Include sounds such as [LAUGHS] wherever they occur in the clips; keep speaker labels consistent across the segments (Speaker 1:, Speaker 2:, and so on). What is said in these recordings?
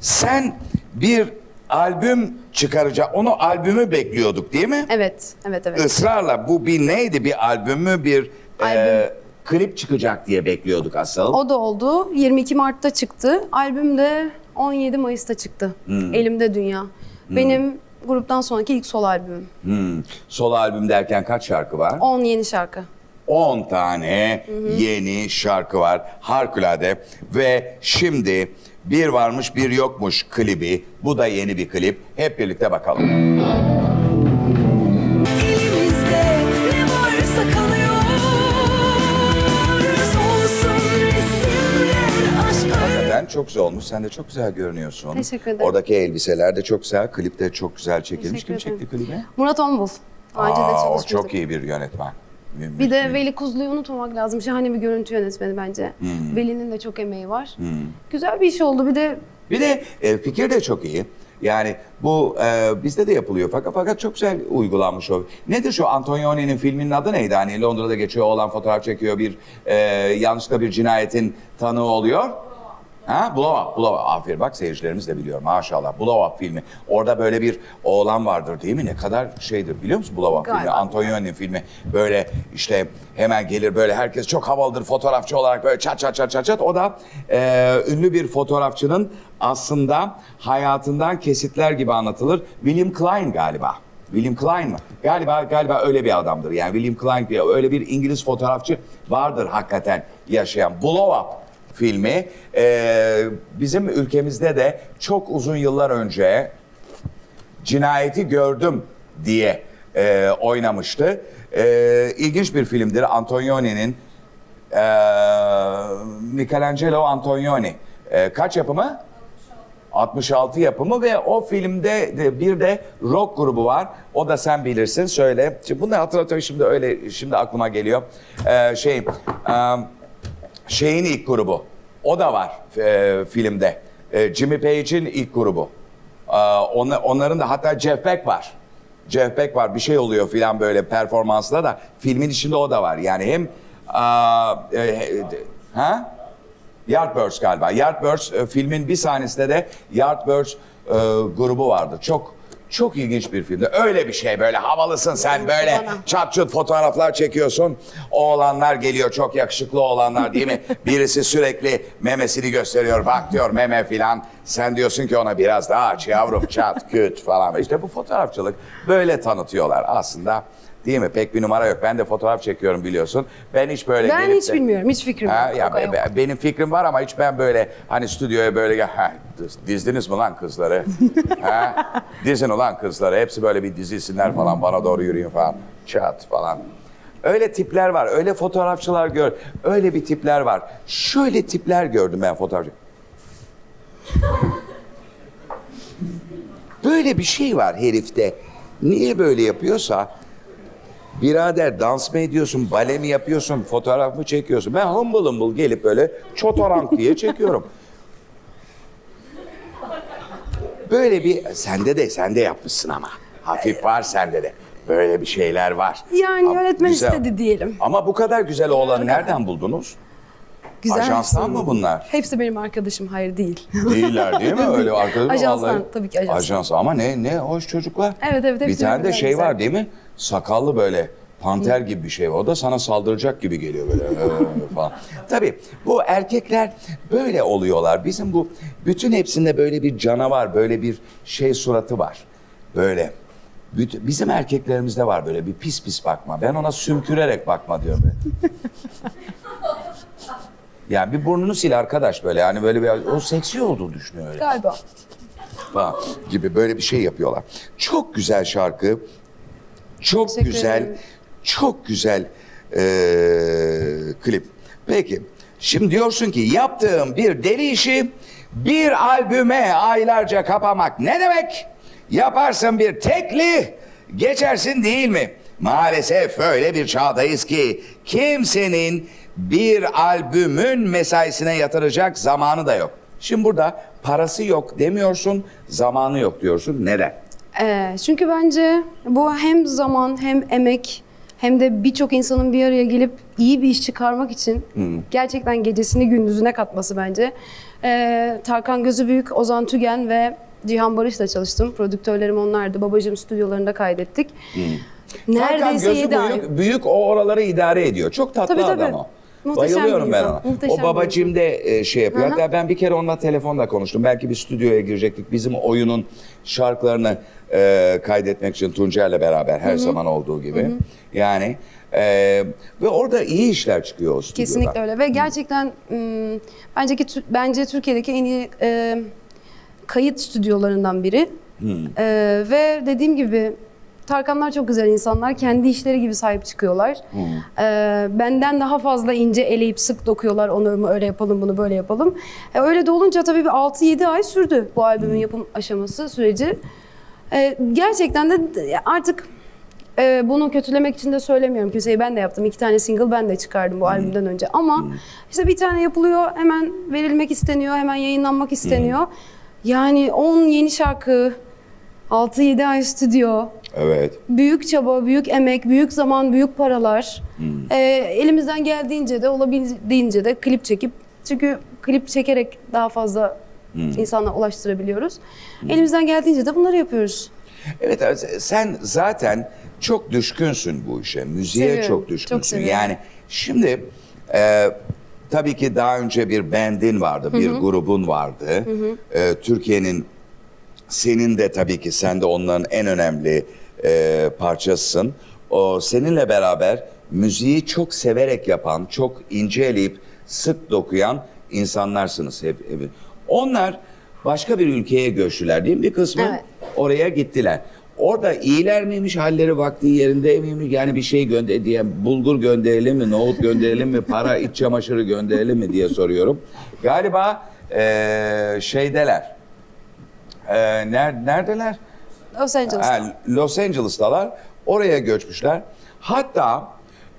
Speaker 1: Sen bir albüm çıkaracak, onu albümü bekliyorduk değil mi?
Speaker 2: Evet, evet, evet.
Speaker 1: Israrla bu bir neydi? Bir albüm mü? Bir e,
Speaker 2: Albüm.
Speaker 1: klip çıkacak diye bekliyorduk asıl.
Speaker 2: O da oldu. 22 Mart'ta çıktı. Albüm de 17 Mayıs'ta çıktı.
Speaker 1: Hmm.
Speaker 2: Elimde Dünya. Benim gruptan sonraki ilk solo albümüm.
Speaker 1: Hmm. Solo albüm derken kaç şarkı var?
Speaker 2: 10 yeni şarkı.
Speaker 1: 10 tane yeni şarkı var. Harikulade. Ve şimdi bir varmış bir yokmuş klibi. Bu da yeni bir klip. Hep birlikte bakalım.
Speaker 3: Elimizde ne varsa kalıyor. Olsun resimler aşk
Speaker 1: Hakikaten çok güzel olmuş. Sen de çok güzel görünüyorsun.
Speaker 2: Teşekkür ederim.
Speaker 1: Oradaki elbiseler de çok güzel. Klip de çok güzel çekilmiş. Kim
Speaker 2: Teşekkür
Speaker 1: çekti klibi?
Speaker 2: Murat Onbul. Önce de
Speaker 1: Aa, o
Speaker 2: çalışmıştık.
Speaker 1: çok iyi bir yönetmen.
Speaker 2: Bir de
Speaker 1: mü-
Speaker 2: Veli Kuzlu'yu unutmamak lazım. Şahane bir görüntü yönetmeni bence.
Speaker 1: Hmm.
Speaker 2: Veli'nin de çok emeği var. Güzel bir iş oldu. Bir de
Speaker 1: Bir de e, fikir de çok iyi. Yani bu e, bizde de yapılıyor fakat fakat çok güzel uygulanmış o. Nedir şu Antonioni'nin filminin adı neydi? Hani Londra'da geçiyor olan fotoğraf çekiyor bir e, yanlışlıkla bir cinayetin tanığı oluyor. Ha? Blow Up, Blow Up. Aferin bak seyircilerimiz de biliyor maşallah. Blow Up filmi. Orada böyle bir oğlan vardır değil mi? Ne kadar şeydir biliyor musun Blow Up filmi?
Speaker 2: Galiba.
Speaker 1: Antonioni filmi. Böyle işte hemen gelir böyle herkes çok havalıdır fotoğrafçı olarak böyle çat çat çat çat çat. O da e, ünlü bir fotoğrafçının aslında hayatından kesitler gibi anlatılır. William Klein galiba. William Klein mı? Galiba galiba öyle bir adamdır. Yani William Klein diye öyle bir İngiliz fotoğrafçı vardır hakikaten yaşayan. Blow Up filmi e, bizim ülkemizde de çok uzun yıllar önce cinayeti gördüm diye e, oynamıştı. E, ilginç bir filmdir. Antonioni'nin e, Michelangelo Antonioni. E, kaç yapımı? 66 yapımı ve o filmde de bir de rock grubu var. O da sen bilirsin. Söyle. Şimdi bunu hatırlatıyorum şimdi öyle şimdi aklıma geliyor. E, şey e, şeyin ilk grubu. O da var e, filmde. E, Jimmy Page'in ilk grubu. E, onla- onların da hatta Jeff Beck var. Jeff Beck var bir şey oluyor filan böyle performansla da filmin içinde o da var. Yani hem aa, e, e, ha? Yardbirds galiba. Yardbirds e, filmin bir sahnesinde de Yardbirds e, grubu vardı. Çok çok ilginç bir filmdi. Öyle bir şey böyle havalısın sen böyle çat çut fotoğraflar çekiyorsun. Oğlanlar geliyor çok yakışıklı oğlanlar değil mi? [LAUGHS] Birisi sürekli memesini gösteriyor. Bak diyor meme filan. Sen diyorsun ki ona biraz daha aç yavrum çat küt falan. İşte bu fotoğrafçılık böyle tanıtıyorlar aslında. Değil mi? Pek bir numara yok. Ben de fotoğraf çekiyorum biliyorsun. Ben hiç böyle
Speaker 2: ben
Speaker 1: gelip
Speaker 2: hiç
Speaker 1: de-
Speaker 2: bilmiyorum. Hiç fikrim
Speaker 1: Ha,
Speaker 2: yok.
Speaker 1: ya be- be- benim fikrim var ama hiç ben böyle hani stüdyoya böyle gel ha, diz- dizdiniz mi lan kızları? [LAUGHS] ha? Dizin ulan kızları. Hepsi böyle bir dizilsinler falan bana doğru yürüyün falan. Çat falan. Öyle tipler var. Öyle fotoğrafçılar gör. Öyle bir tipler var. Şöyle tipler gördüm ben fotoğrafçı. Böyle bir şey var herifte. Niye böyle yapıyorsa Birader dans mı ediyorsun, bale mi yapıyorsun, fotoğraf mı çekiyorsun? Ben hımbıl hımbıl gelip böyle çotorank diye çekiyorum. Böyle bir, sende de, sen de yapmışsın ama. Hafif var sende de. Böyle bir şeyler var.
Speaker 2: Yani
Speaker 1: Ama
Speaker 2: yönetmen
Speaker 1: güzel.
Speaker 2: istedi diyelim.
Speaker 1: Ama bu kadar güzel oğlanı nereden buldunuz?
Speaker 2: Güzel.
Speaker 1: Ajanstan mı bunlar?
Speaker 2: Hepsi benim arkadaşım. Hayır değil.
Speaker 1: Değiller değil mi? Öyle [LAUGHS] arkadaşlar
Speaker 2: Ajanstan,
Speaker 1: vallahi.
Speaker 2: tabii ki ajanstan.
Speaker 1: Ajans ama ne ne hoş çocuklar.
Speaker 2: Evet, evet,
Speaker 1: Bir
Speaker 2: hepsi
Speaker 1: tane de
Speaker 2: birbirinden
Speaker 1: şey
Speaker 2: güzel.
Speaker 1: var değil mi? Sakallı böyle panter gibi bir şey var. O da sana saldıracak gibi geliyor böyle "Ee" falan. Tabii bu erkekler böyle oluyorlar. Bizim bu bütün hepsinde böyle bir canavar, böyle bir şey suratı var. Böyle. Bizim erkeklerimizde var böyle bir pis pis bakma. Ben ona sümkürerek bakma diyorum. [LAUGHS] Yani bir burnunu sil arkadaş böyle yani böyle bir o seksi olduğunu düşünüyor öyle
Speaker 2: Galiba.
Speaker 1: falan gibi böyle bir şey yapıyorlar. Çok güzel şarkı. Çok
Speaker 2: Teşekkür
Speaker 1: güzel.
Speaker 2: ederim.
Speaker 1: Çok güzel eee, klip. Peki. Şimdi diyorsun ki yaptığım bir deli işi bir albüme aylarca kapamak ne demek? Yaparsın bir tekli geçersin değil mi? Maalesef öyle bir çağdayız ki kimsenin bir albümün mesaisine yatıracak zamanı da yok. Şimdi burada parası yok demiyorsun, zamanı yok diyorsun. Neden?
Speaker 2: Ee, çünkü bence bu hem zaman hem emek hem de birçok insanın bir araya gelip iyi bir iş çıkarmak için gerçekten gecesini gündüzüne katması bence. Ee, Tarkan Gözübüyük, Ozan Tügen ve Cihan Barış'la çalıştım. Prodüktörlerim onlardı. Babacığım stüdyolarında kaydettik.
Speaker 1: Tarkan
Speaker 2: Neredeyse
Speaker 1: gözü
Speaker 2: 7 ay.
Speaker 1: büyük, o oraları idare ediyor. Çok tatlı
Speaker 2: Tabii, tabii.
Speaker 1: adam o.
Speaker 2: Muhteşem
Speaker 1: Bayılıyorum
Speaker 2: bir
Speaker 1: ben
Speaker 2: insan,
Speaker 1: ona.
Speaker 2: muhteşem
Speaker 1: O
Speaker 2: bir
Speaker 1: babacığım da e, şey yapıyor.
Speaker 2: Hı.
Speaker 1: Hatta ben bir kere onunla telefonla konuştum. Belki bir stüdyoya girecektik. Bizim oyunun şarkılarını e, kaydetmek için Tuncer'le beraber her zaman olduğu gibi. Yani e, ve orada iyi işler çıkıyor o stüdyoda.
Speaker 2: Kesinlikle öyle ve gerçekten ım, bence ki bence Türkiye'deki en iyi e, kayıt stüdyolarından biri. E, ve dediğim gibi Tarkanlar çok güzel insanlar. Kendi işleri gibi sahip çıkıyorlar. E, benden daha fazla ince eleyip sık dokuyorlar. Onu öyle yapalım, bunu böyle yapalım. E, öyle de olunca tabii bir 6-7 ay sürdü bu albümün yapım aşaması, süreci. E, gerçekten de artık ee, bunu kötülemek için de söylemiyorum kimseye. Ben de yaptım. İki tane single ben de çıkardım bu albümden önce. Ama işte bir tane yapılıyor, hemen verilmek isteniyor, hemen yayınlanmak isteniyor. Yani 10 yeni şarkı, 6-7 ay stüdyo,
Speaker 1: Evet.
Speaker 2: büyük çaba, büyük emek, büyük zaman, büyük paralar. Ee, elimizden geldiğince de olabildiğince de klip çekip çünkü klip çekerek daha fazla insana ulaştırabiliyoruz. Elimizden geldiğince de bunları yapıyoruz.
Speaker 1: Evet evet, sen zaten çok düşkünsün bu işe. Müziğe
Speaker 2: Seviyorum,
Speaker 1: çok
Speaker 2: çok
Speaker 1: düşkünsün.
Speaker 2: seviyorum.
Speaker 1: yani şimdi e, tabii ki daha önce bir bandin vardı, bir grubun vardı. E, Türkiye'nin senin de tabii ki sen de onların en önemli e, parçasısın. O seninle beraber müziği çok severek yapan, çok ince eleyip sık dokuyan insanlarsınız hep. hep. Onlar başka bir ülkeye göçtüler değil mi? Bir kısmı
Speaker 2: Evet.
Speaker 1: oraya gittiler. Orada iyiler miymiş, halleri vakti yerinde miymiş? Yani bir şey gönder diye bulgur gönderelim mi, nohut gönderelim mi, para iç çamaşırı gönderelim mi diye soruyorum. Galiba eee, şeydeler. Eee, ner- neredeler?
Speaker 2: Los Angeles'ta.
Speaker 1: Los Angeles'talar. Oraya göçmüşler. Hatta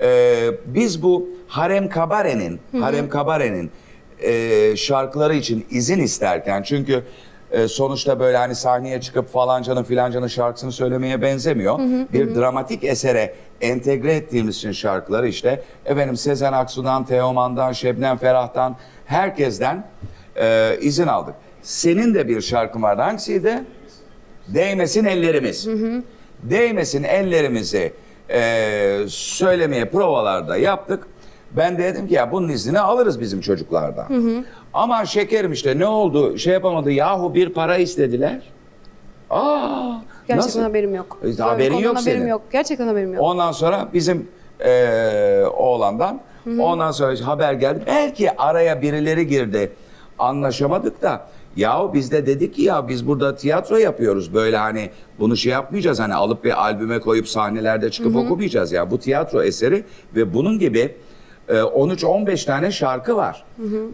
Speaker 1: e, biz bu Harem Kabare'nin Harem Kabare'nin e, şarkıları için izin isterken çünkü e, sonuçta böyle hani sahneye çıkıp falancanın filancanın şarkısını söylemeye benzemiyor. bir dramatik esere entegre ettiğimiz için şarkıları işte efendim Sezen Aksu'dan, Teoman'dan, Şebnem Ferah'tan herkesten e, izin aldık. Senin de bir şarkın vardı. Hangisiydi? Değmesin ellerimiz. Değmesin ellerimizi eee, söylemeye provalarda yaptık. Ben de dedim ki ya bunun iznini alırız bizim çocuklardan. Ama şekerim işte ne oldu şey yapamadı yahu bir para istediler. Aa,
Speaker 2: Gerçekten
Speaker 1: nasıl?
Speaker 2: haberim yok.
Speaker 1: E, haberin
Speaker 2: konudan
Speaker 1: yok
Speaker 2: haberim
Speaker 1: senin.
Speaker 2: yok. Gerçekten haberim yok.
Speaker 1: Ondan sonra bizim eee oğlandan ondan sonra haber geldi. Belki araya birileri girdi. Anlaşamadık da yahu biz de dedik ki ya biz burada tiyatro yapıyoruz. Böyle hani bunu şey yapmayacağız. Hani alıp bir albüme koyup sahnelerde çıkıp okumayacağız ya. Bu tiyatro eseri ve bunun gibi e, 13-15 tane şarkı var.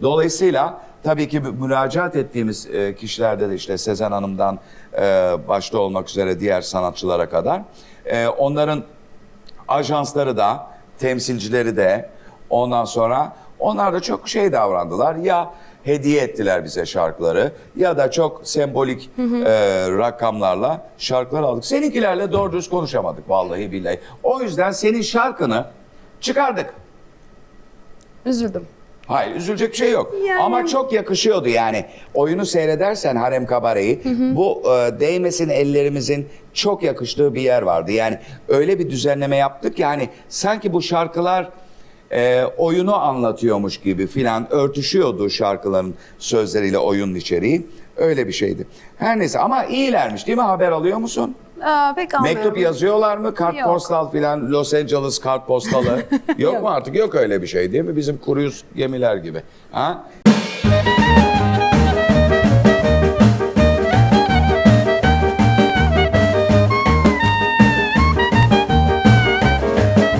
Speaker 1: Dolayısıyla tabii ki müracaat ettiğimiz e, kişilerde de işte Sezen Hanım'dan e, başta olmak üzere diğer sanatçılara kadar e, onların ajansları da, temsilcileri de ondan sonra onlar da çok şey davrandılar. Ya hediye ettiler bize şarkıları ya da çok sembolik e, rakamlarla şarkılar aldık. Seninkilerle doğru düz konuşamadık vallahi billahi. O yüzden senin şarkını çıkardık.
Speaker 2: Üzüldüm.
Speaker 1: Hayır üzülecek bir şey yok.
Speaker 2: Yani-
Speaker 1: Ama çok yakışıyordu yani. Oyunu seyredersen Harem Kabare'yi bu e, değmesin ellerimizin çok yakıştığı bir yer vardı. Yani öyle bir düzenleme yaptık yani sanki bu şarkılar e, oyunu anlatıyormuş gibi filan örtüşüyordu şarkıların sözleriyle oyunun içeriği. Öyle bir şeydi. Her neyse ama iyilermiş değil mi? Haber alıyor musun?
Speaker 2: Aa, pek almıyorum.
Speaker 1: Mektup yazıyorlar mı? Kart
Speaker 2: Yok.
Speaker 1: postal filan Los Angeles kart postalı. yok, [LAUGHS]
Speaker 2: Yok.
Speaker 1: mu artık? Yok öyle bir şey değil mi? Bizim kuruyuz gemiler gibi. Ha?